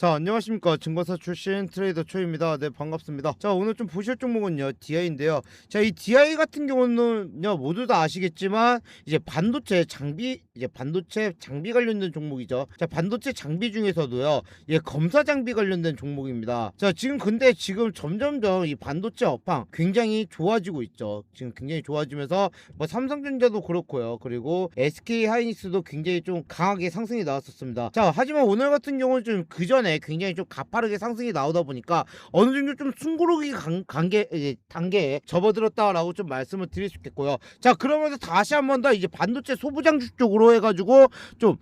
자 안녕하십니까. 증권사 출신 트레이더 초입니다. 네 반갑습니다. 자 오늘 좀 보실 종목은요 DI인데요. 자 이 DI 같은 경우는요 모두 다 아시겠지만 이제 반도체 장비 이제 반도체 장비 관련된 종목이죠. 자 반도체 장비 중에서도요 예 검사 장비 관련된 종목입니다. 자 지금 근데 지금 점점점 이 반도체 업황 굉장히 좋아지고 있죠. 지금 굉장히 좋아지면서 뭐 삼성전자도 그렇고요. 그리고 SK 하이닉스도 굉장히 좀 강하게 상승이 나왔었습니다. 자 하지만 오늘 같은 경우는 좀 그 전에 굉장히 좀 가파르게 상승이 나오다 보니까 어느 정도 좀 숨고르기 이제 단계에 접어들었다라고 좀 말씀을 드릴 수 있겠고요. 자 그러면서 다시 한 번 더 이제 반도체 소부장주 쪽으로 해가지고 좀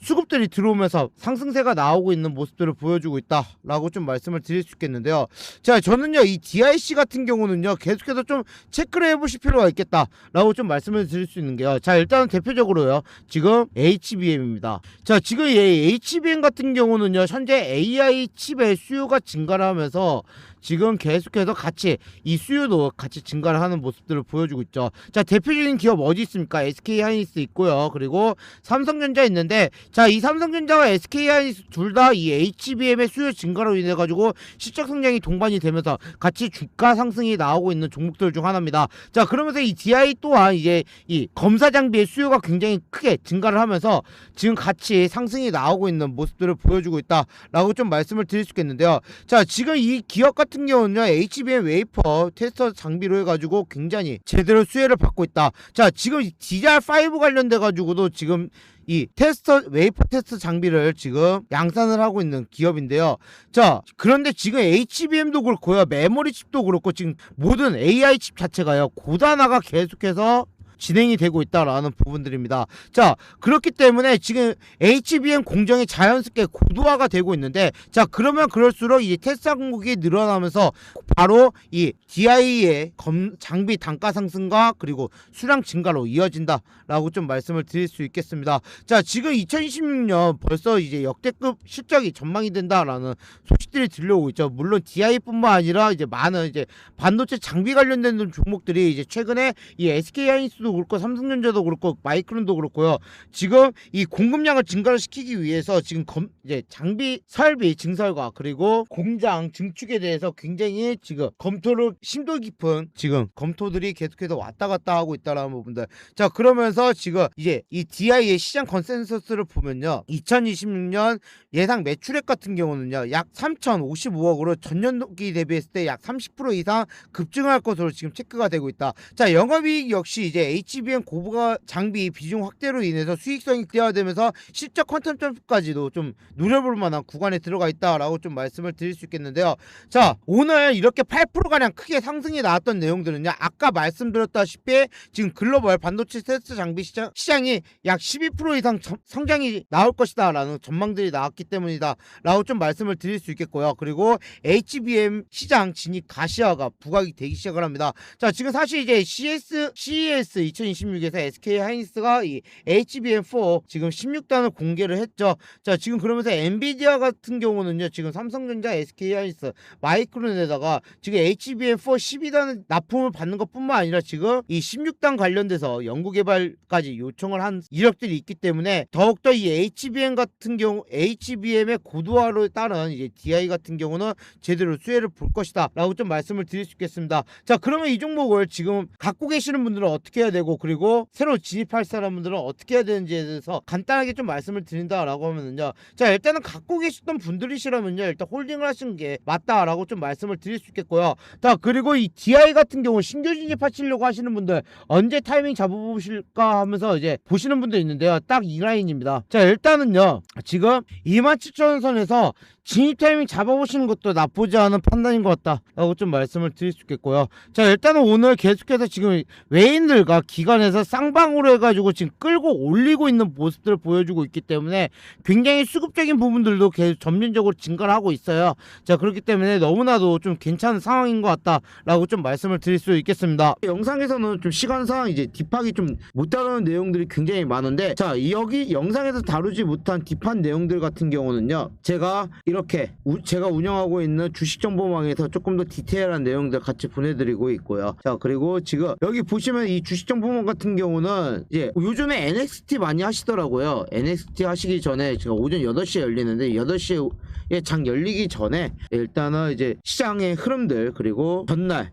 수급들이 들어오면서 상승세가 나오고 있는 모습들을 보여주고 있다라고 좀 말씀을 드릴 수 있겠는데요. 자, 저는요, 이 DIC 같은 경우는요, 계속해서 좀 체크를 해보실 필요가 있겠다라고 좀 말씀을 드릴 수 있는 게요. 자, 일단은 대표적으로요, 지금 HBM입니다. 자, 지금 이 HBM 같은 경우는요, 현재 AI 칩의 수요가 증가를 하면서 지금 계속해서 같이 이 수요도 같이 증가를 하는 모습들을 보여주고 있죠. 자, 대표적인 기업 어디 있습니까? SK 하이닉스 있고요. 그리고 삼성전자 있는데 자, 이 삼성전자와 SK 하이닉스 둘 다 이 HBM의 수요 증가로 인해 가지고 실적 성장이 동반이 되면서 같이 주가 상승이 나오고 있는 종목들 중 하나입니다. 자, 그러면서 이 DI 또한 이제 이 검사 장비의 수요가 굉장히 크게 증가를 하면서 지금 같이 상승이 나오고 있는 모습들을 보여주고 있다라고 좀 말씀을 드릴 수 있겠는데요. 자, 지금 이 기업 같은 경우는요, HBM 웨이퍼 테스터 장비로 해가지고 굉장히 제대로 수혜를 받고 있다. 자, 지금 DDR5 관련돼 가지고도 지금 이 테스터 웨이퍼 테스트 장비를 지금 양산을 하고 있는 기업인데요. 자, 그런데 지금 HBM도 그렇고요, 메모리 칩도 그렇고 지금 모든 AI 칩 자체가요 고단화가 계속해서 진행이 되고 있다라는 부분들입니다. 자, 그렇기 때문에 지금 HBM 공정이 자연스럽게 고도화가 되고 있는데, 자, 그러면 그럴수록 이 테스라 공급이 늘어나면서 바로 이 DI의 검, 장비 단가 상승과 그리고 수량 증가로 이어진다라고 좀 말씀을 드릴 수 있겠습니다. 자, 지금 2026년 벌써 이제 역대급 실적이 전망이 된다라는 소식들이 들려오고 있죠. 물론 DI뿐만 아니라 이제 많은 이제 반도체 장비 관련된 종목들이 이제 최근에 이 SK 하이닉스도 그렇고 삼성전자도 그렇고 마이크론도 그렇고요. 지금 이 공급량을 증가를 시키기 위해서 지금 검, 이제 장비 설비 증설과 그리고 공장 증축에 대해서 굉장히 지금 검토를 심도 깊은 지금 검토들이 계속해서 왔다 갔다 하고 있다라는 부분들. 자 그러면서 지금 이제 이 DI의 시장 컨센서스를 보면요. 2026년 예상 매출액 같은 경우는요. 약 3,055억으로 전년도기 대비했을 때 약 30% 이상 급증할 것으로 지금 체크가 되고 있다. 자 영업이익 역시 이제 HBM 고부가 장비 비중 확대로 인해서 수익성이 극대화되면서 실적 컨텐츠까지도 좀 노려볼 만한 구간에 들어가 있다라고 좀 말씀을 드릴 수 있겠는데요. 자 오늘 이렇게 8%가량 크게 상승이 나왔던 내용들은요. 아까 말씀드렸다시피 지금 글로벌 반도체 테스트 장비 시장, 시장이 약 12% 이상 점- 성장이 나올 것이다라는 전망들이 나왔기 때문이다라고 좀 말씀을 드릴 수 있겠고요. 그리고 HBM 시장 진입 가시화가 부각이 되기 시작을 합니다. 자 지금 사실 이제 CS CES 2026에서 SK 하이닉스가 이 HBM4 지금 16단을 공개를 했죠. 자 지금 그러면서 엔비디아 같은 경우는요 지금 삼성전자, SK 하이닉스, 마이크론에다가 지금 HBM4 12단 납품을 받는 것뿐만 아니라 지금 이 16단 관련돼서 연구 개발까지 요청을 한 이력들이 있기 때문에 더욱더 이 HBM 같은 경우 HBM의 고도화로 따른 이제 DI 같은 경우는 제대로 수혜를 볼 것이다라고 좀 말씀을 드릴 수 있겠습니다. 자 그러면 이 종목을 지금 갖고 계시는 분들은 어떻게 해야 되고 그리고 새로 진입할 사람들은 어떻게 해야 되는지에 대해서 간단하게 좀 말씀을 드린다라고 하면은요. 자 일단은 갖고 계시던 분들이시라면요 일단 홀딩을 하시는 게 맞다라고 좀 말씀을 드릴 수 있겠고요. 자 그리고 이 DI 같은 경우 신규 진입하시려고 하시는 분들 언제 타이밍 잡아보실까 하면서 이제 보시는 분들 있는데요. 딱 이 라인입니다. 자 일단은요 지금 27,000원 선에서 진입 타이밍 잡아보시는 것도 나쁘지 않은 판단인 것 같다 라고 좀 말씀을 드릴 수 있겠고요. 자 일단은 오늘 계속해서 지금 외인들과 기관에서 쌍방으로 해가지고 지금 끌고 올리고 있는 모습들을 보여주고 있기 때문에 굉장히 수급적인 부분들도 계속 점진적으로 증가를 하고 있어요. 자 그렇기 때문에 너무나도 좀 괜찮은 상황인 것 같다 라고 좀 말씀을 드릴 수 있겠습니다. 영상에서는 좀 시간상 이제 딥하게 좀못 다루는 내용들이 굉장히 많은데 자 여기 영상에서 다루지 못한 딥한 내용들 같은 경우는요 제가 이 렇게 우- 제가 운영하고 있는 주식 정보망에서 조금 더 디테일한 내용들 같이 보내드리고 있고요. 자 그리고 지금 여기 보시면 이 주식 정보 정보만 같은 경우는 이제 요즘에 NXT 많이 하시더라고요. NXT 하시기 전에 제가 오전 8시에 열리는데 8시에 장 열리기 전에 일단은 이제 시장의 흐름들 그리고 전날